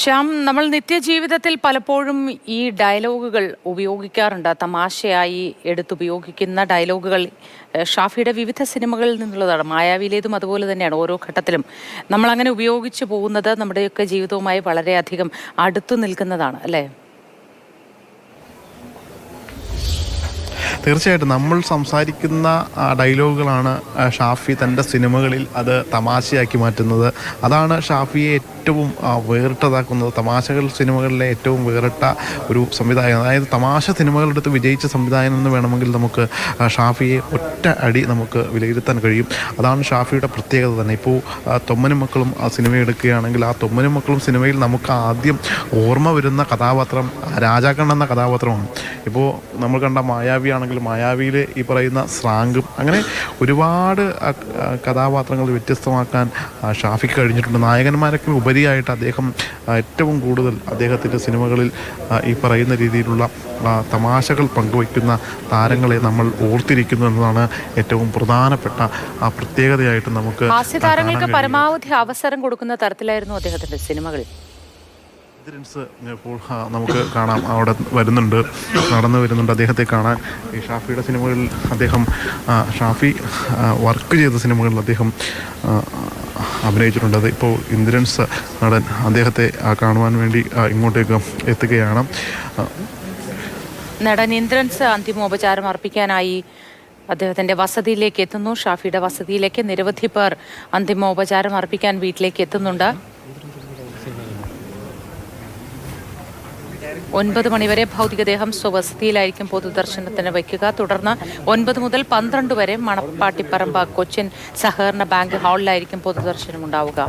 ശ്യാം നമ്മൾ നിത്യജീവിതത്തിൽ പലപ്പോഴും ഈ ഡയലോഗുകൾ ഉപയോഗിക്കാറുണ്ട്. തമാശയായി എടുത്തുപയോഗിക്കുന്ന ഡയലോഗുകൾ ഷാഫിയുടെ വിവിധ സിനിമകളിൽ നിന്നുള്ളതാണ്. മായാവിയിലേതും അതുപോലെ തന്നെയാണ് ഓരോ ഘട്ടത്തിലും. നമ്മൾ അങ്ങനെ ഉപയോഗിച്ചു പോകുന്നത് നമ്മുടെയൊക്കെ ജീവിതവുമായി വളരെയധികം അടുത്തു നിൽക്കുന്നതാണ് അല്ലേ? തീർച്ചയായിട്ടും നമ്മൾ സംസാരിക്കുന്ന ഡയലോഗുകളാണ് ഷാഫി തന്റെ സിനിമകളിൽ അത് തമാശയാക്കി മാറ്റുന്നത്. അതാണ് ഷാഫിയെ ഏറ്റവും വേറിട്ടതാക്കുന്നത് തമാശകൾ സിനിമകളിലെ ഏറ്റവും വേറിട്ട ഒരു സംവിധായകൻ. അതായത് തമാശ സിനിമകളെടുത്ത് വിജയിച്ച സംവിധായകൻ എന്ന് വേണമെങ്കിൽ നമുക്ക് ഷാഫിയെ ഒറ്റ അടി നമുക്ക് വിലയിരുത്താൻ കഴിയും. അതാണ് ഷാഫിയുടെ പ്രത്യേകത തന്നെ. ഇപ്പോൾ തൊമ്മനും മക്കളും ആ സിനിമ എടുക്കുകയാണെങ്കിൽ ആ തൊമ്മനും മക്കളും സിനിമയിൽ നമുക്ക് ആദ്യം ഓർമ്മ വരുന്ന കഥാപാത്രം രാജാക്കണ്ണ എന്ന കഥാപാത്രമാണ്. ഇപ്പോൾ നമ്മൾ കണ്ട മായാവി ആണെങ്കിൽ മായാവിയിൽ ഈ പറയുന്ന സ്രാങ്കും അങ്ങനെ ഒരുപാട് കഥാപാത്രങ്ങൾ വ്യത്യസ്തമാക്കാൻ ഷാഫിക്ക് കഴിഞ്ഞിട്ടുണ്ട്. നായകന്മാരൊക്കെ ഉപരിയായിട്ട് അദ്ദേഹം ഏറ്റവും കൂടുതൽ അദ്ദേഹത്തിന്റെ സിനിമകളിൽ ഈ പറയുന്ന രീതിയിലുള്ള തമാശകൾ പങ്കുവയ്ക്കുന്ന താരങ്ങളെ നമ്മൾ ഓർത്തിരിക്കുന്നു എന്നതാണ് ഏറ്റവും പ്രധാനപ്പെട്ട ആ പ്രത്യേകതയായിട്ട് നമുക്ക് താരങ്ങൾക്ക് പരമാവധി അവസരം കൊടുക്കുന്ന തരത്തിലായിരുന്നു അദ്ദേഹത്തിന്റെ സിനിമകളിൽ ഇപ്പോൾ നമുക്ക് കാണാം. അവിടെ വരുന്നുണ്ട് നടന്നു വരുന്നുണ്ട് അദ്ദേഹത്തെ കാണാൻ. ഈ ഷാഫിയുടെ സിനിമകളിൽ അദ്ദേഹം ഷാഫി വർക്ക് ചെയ്ത സിനിമകളിൽ അദ്ദേഹം അഭിനയിച്ചിട്ടുണ്ട്. അത് ഇപ്പോൾ ഇന്ദ്രൻസ് നടൻ അദ്ദേഹത്തെ കാണുവാൻ വേണ്ടി ഇങ്ങോട്ടേക്ക് എത്തുകയാണ്. നടൻ ഇന്ദ്രൻസ് അന്തിമോപചാരം അർപ്പിക്കാനായി അദ്ദേഹത്തിന്റെ വസതിയിലേക്ക് എത്തുന്നു. ഷാഫിയുടെ വസതിയിലേക്ക് നിരവധി പേർ അന്തിമോപചാരം അർപ്പിക്കാൻ വീട്ടിലേക്ക് എത്തുന്നുണ്ട്. ഒൻപത് മണിവരെ ഭൗതികദേഹം സ്വവസതിയിലായിരിക്കും പൊതുദർശനത്തിന് വയ്ക്കുക. തുടർന്ന് ഒൻപത് മുതൽ പന്ത്രണ്ട് വരെ മണപ്പാട്ടിപ്പറമ്പ് കൊച്ചിൻ സഹകരണ ബാങ്ക് ഹാളിലായിരിക്കും പൊതുദർശനം ഉണ്ടാവുക